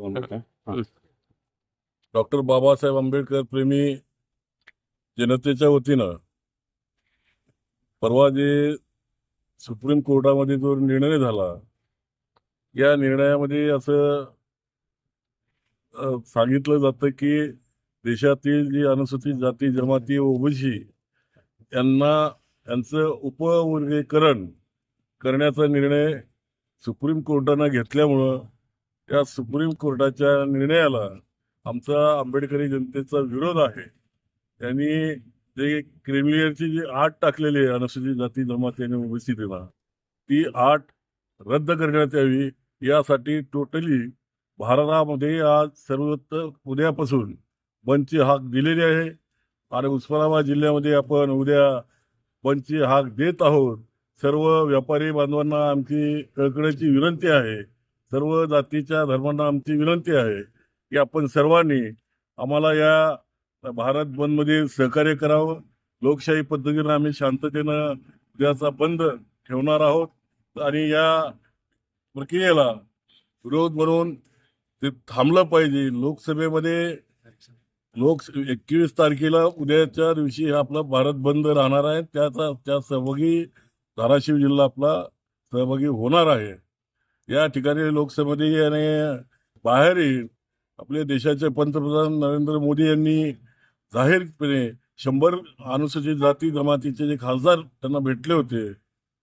हा. डॉक्टर बाबासाहेब आंबेडकर प्रेमी जनतेच्या वतीनं परवा जे सुप्रीम कोर्टामध्ये जो निर्णय झाला या निर्णयामध्ये असं सांगितलं जातं की देशातील जी अनुसूचित जाती जमाती ओबीसी यांना यांचं उपवर्गीकरण करण्याचा निर्णय सुप्रीम कोर्टानं घेतल्यामुळं या सुप्रीम कोर्टाच्या निर्णयाला आमचा आंबेडकरी जनतेचा विरोध आहे. त्यांनी जे क्रिमिलियरची जी आठ टाकलेली आहे अनुसूचित जाती जमाती आणि ओबीसीला ती आठ रद्द करण्यात यावी. यासाठी टोटली भारतामध्ये आज सर्वत्र उद्यापासून बंदची हाक दिलेली आहे. आणि उस्मानाबाद जिल्ह्यामध्ये आपण उद्या बंदची हाक देत आहोत. सर्व व्यापारी बांधवांना आमची कळकळीची विनंती आहे. सर्व जातीच्या धर्मांना आमची विनंती आहे की आपण सर्वांनी आम्हाला या भारत बंदमध्ये सहकार्य करावं. लोकशाही पद्धतीनं आम्ही शांततेनं उद्याचा बंद ठेवणार आहोत. आणि या प्रक्रियेला विरोध म्हणून ते थांबलं पाहिजे. लोकसभेमध्ये लोक एकवीस तारखेला उद्याच्या दिवशी आपला भारत बंद राहणार आहे. त्याचा त्या सहभागी धाराशिव जिल्हा आपला सहभागी होणार आहे. या ठिकाणी लोकसभेमध्ये आणि बाहेरही आपल्या देशाचे पंतप्रधान नरेंद्र मोदी यांनी जाहीरपणे शंभर अनुसूचित जाती जमातीचे जे खासदार त्यांना भेटले होते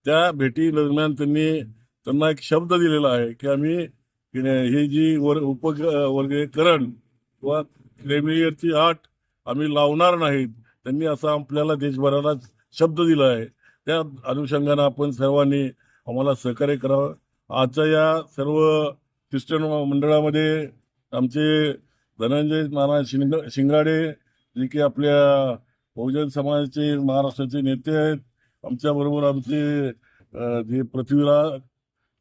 त्या भेटी दरम्यान त्यांनी त्यांना एक शब्द दिलेला आहे की आम्ही हे ही जी वर उपवर्गीकरण किंवा क्रेमियरची आठ आम्ही लावणार नाहीत त्यांनी असा आपल्याला देशभराला शब्द दिला आहे. त्या अनुषंगानं आपण सर्वांनी आम्हाला सहकार्य करावं. आजच्या या सर्व ख्रिश्चन मंडळामध्ये आमचे धनंजय महाराज शिंग शिंगाडे जे की आपल्या बहुजन समाजाचे महाराष्ट्राचे नेते आहेत. आमच्याबरोबर आमचे जे पृथ्वीराज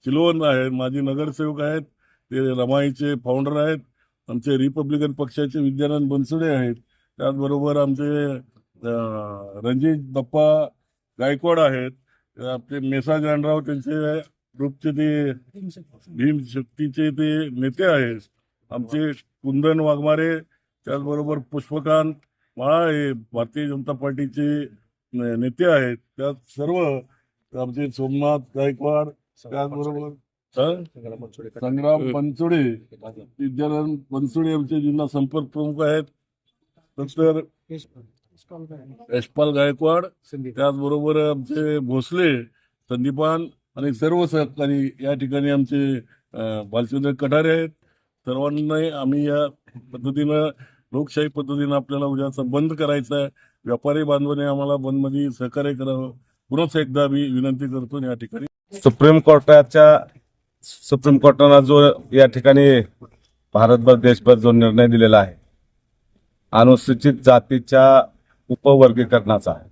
चिलवण आहेत माजी नगरसेवक आहेत ते रमाईचे फाउंडर आहेत. आमचे रिपब्लिकन पक्षाचे विद्यानंद बनसुडे आहेत. त्याचबरोबर आमचे रणजित बाप्पा गायकवाड आहेत. आपले मेसा जानराव त्यांचे ग्रुपचे ते भीम शक्तीचे ते नेते आहेत. आमचे कुंदन वाघमारे त्याचबरोबर पुष्पकांत माळा हे भारतीय जनता पार्टीचे नेते आहेत. त्यात सर्व आमचे सोमनाथ गायकवाड त्याचबरोबर संग्राम पंचुडे विद्यानंद पंचुडे आमचे जिल्हा संपर्क प्रमुख आहेत. नंतर यशपाल गायकवाड त्याचबरोबर आमचे भोसले संदीपान आणि सर्व सहकारी या ठिकाणी आमचे भालचंद्र बालचंद्र कठारे आहेत. सर्वांना आम्ही या पद्धतीनं लोकशाही पद्धतीनं आपल्याला उद्या बंद करायचा आहे. व्यापारी बांधवाने आम्हाला बंदमध्ये सहकार्य करावं. पुन्हा एकदा मी विनंती करतो या ठिकाणी. सुप्रीम कोर्टाच्या सुप्रीम कोर्टानं जो या ठिकाणी भारतभर देशभर जो निर्णय दिलेला आहे अनुसूचित जातीच्या उपवर्गीकरणाचा आहे.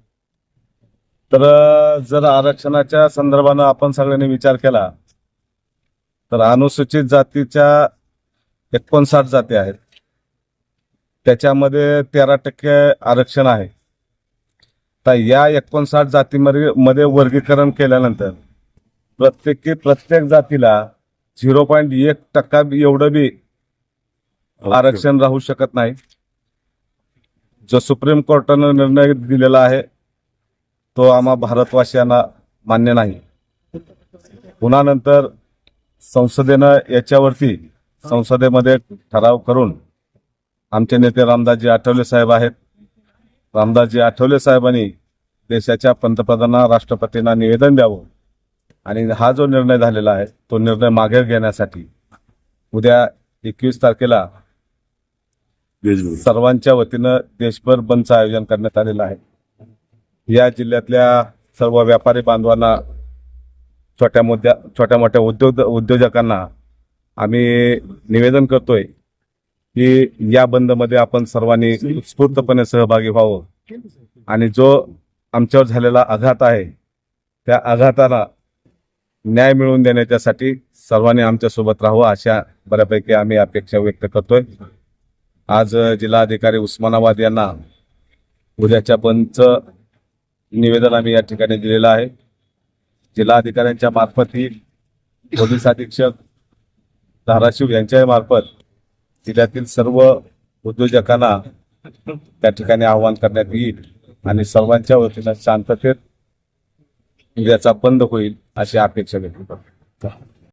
तर जर आरक्षणाच्या संदर्भानं आपण सगळ्यांनी विचार केला तर अनुसूचित जातीच्या एकोणसाठ जाती आहेत. त्याच्यामध्ये तेरा टक्के आरक्षण आहे. तर या एकोणसाठ जातीमध्ये मध्ये वर्गीकरण केल्यानंतर प्रत्येकी प्रत्येक जातीला झिरो पॉईंट एक टक्का एवढं बी आरक्षण राहू शकत नाही. जो सुप्रीम कोर्टानं निर्णय दिलेला आहे तो आम्हा भारतवासियांना मान्य नाही. पुन्हा नंतर संसदेनं याच्यावरती संसदेमध्ये ठराव करून आमचे नेते रामदासजी आठवले साहेब आहेत. रामदासजी आठवले साहेबांनी देशाच्या पंतप्रधानांना राष्ट्रपतींना निवेदन द्यावं. आणि हा जो निर्णय झालेला आहे तो निर्णय मागे घेण्यासाठी उद्या एकवीस तारखेला सर्वांच्या वतीनं देशभर बंदचं आयोजन करण्यात आलेलं आहे. या जिल्ह्यातल्या सर्व व्यापारी बांधवांना छोट्या मोठ्या छोट्या मोठ्या उद्योग उद्योजकांना आम्ही निवेदन करतोय की या बंदमध्ये आपण सर्वांनी उत्स्फूर्तपणे सहभागी व्हावं. आणि जो आमच्यावर झालेला आघात आहे त्या आघाताला न्याय मिळवून देण्याच्यासाठी सर्वांनी आमच्यासोबत राहावं अशा बऱ्यापैकी आम्ही अपेक्षा व्यक्त करतोय. आज जिल्हाधिकारी उस्मानाबाद यांना उद्याच्या बंदचं निवेदन आम्ही या ठिकाणी दिलेलं आहे. जिल्हाधिकाऱ्यांच्या मार्फत ही पोलीस अधीक्षक धाराशिव यांच्या मार्फत जिल्ह्यातील सर्व उद्योजकांना त्या ठिकाणी आवाहन करण्यात येईल आणि सर्वांच्या वतीनं शांततेत याचा बंद होईल अशी अपेक्षा व्यक्त करतो.